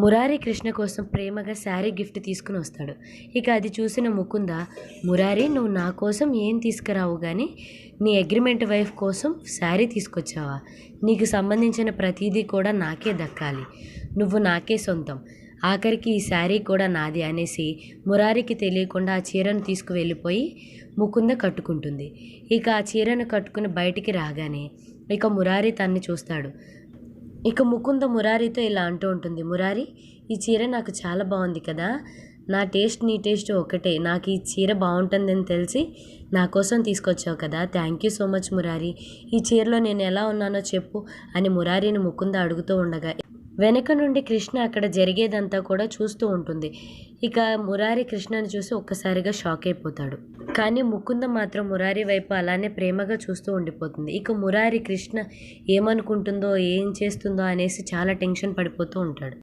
మురారి కృష్ణ కోసం ప్రేమగా శారీ గిఫ్ట్ తీసుకుని వస్తాడు. ఇక అది చూసిన ముకుంద మురారి నువ్వు నా కోసం ఏం తీసుకురావు కానీ నీ అగ్రిమెంట్ వైఫ్ కోసం శారీ తీసుకొచ్చావా? నీకు సంబంధించిన ప్రతిదీ కూడా నాకే దక్కాలి. నువ్వు నాకే సొంతం. ఆఖరికి ఈ శారీ కూడా నాది అనేసి మురారికి తెలియకుండా ఆ చీరను తీసుకువెళ్ళిపోయి ముకుంద కట్టుకుంటుంది. ఇక ఆ చీరను కట్టుకుని బయటికి రాగానే ఇక మురారి తన్ని చూస్తాడు. ఇక ముకుంద మురారితో ఇలా అంటూ ఉంటుంది మురారి ఈ చీర నాకు చాలా బాగుంది కదా. నా టేస్ట్ నీ టేస్ట్ ఒకటే. నాకు ఈ చీర బాగుంటుందని తెలిసి నా కోసం తీసుకొచ్చావు కదా. Thank you so much Murari. ఈ చీరలో నేను ఎలా ఉన్నానో చెప్పు అని మురారిని ముకుంద అడుగుతూ ఉండగా వెనక నుండి కృష్ణ అక్కడ జరిగేదంతా కూడా చూస్తూ ఉంటుంది. ఇక మురారి కృష్ణని చూసి ఒక్కసారిగా షాక్ అయిపోతాడు. కానీ ముకుంద మాత్రం మురారి వైపు అలానే ప్రేమగా చూస్తూ ఉండిపోతుంది. ఇక మురారి కృష్ణ ఏమనుకుంటుందో ఏం చేస్తుందో అనేసి చాలా టెన్షన్ పడిపోతూ ఉంటాడు.